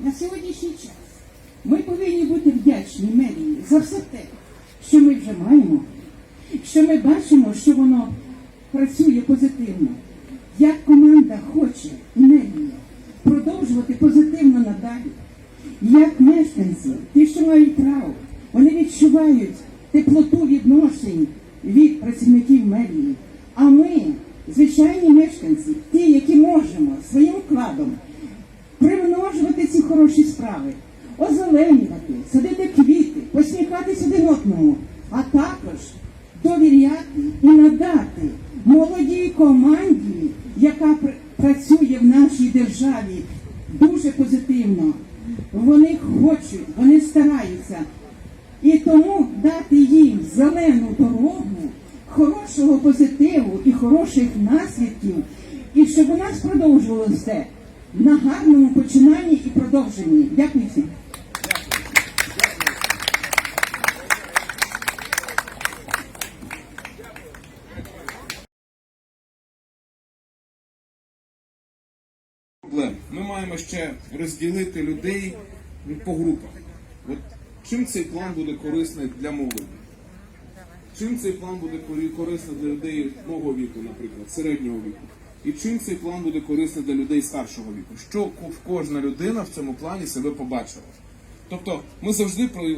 на сьогоднішній час ми повинні бути вдячні мерії за все те, що ми вже маємо, що ми бачимо, що воно працює позитивно. Як команда хоче мерія продовжувати позитивно надалі, як мешканці, ті, що мають право, вони відчувають теплоту відношень від працівників мерії. А ми, звичайні мешканці, хороші справи, озеленювати, садити квіти, посміхатись один одному, а також довіряти і надати молодій команді, яка пр- працює в нашій державі дуже позитивно. Вони хочуть, вони стараються. І тому дати їм зелену дорогу, хорошого позитиву і хороших наслідків, і щоб у нас продовжувалося на гарному починанні і продовженні. Дякую всім. Ми маємо ще розділити людей по групах. От чим цей план буде корисний для молоді? Чим цей план буде корисний для людей мого віку, наприклад, середнього віку? І чим цей план буде корисний для людей старшого віку? Що кожна людина в цьому плані себе побачила? Тобто ми завжди про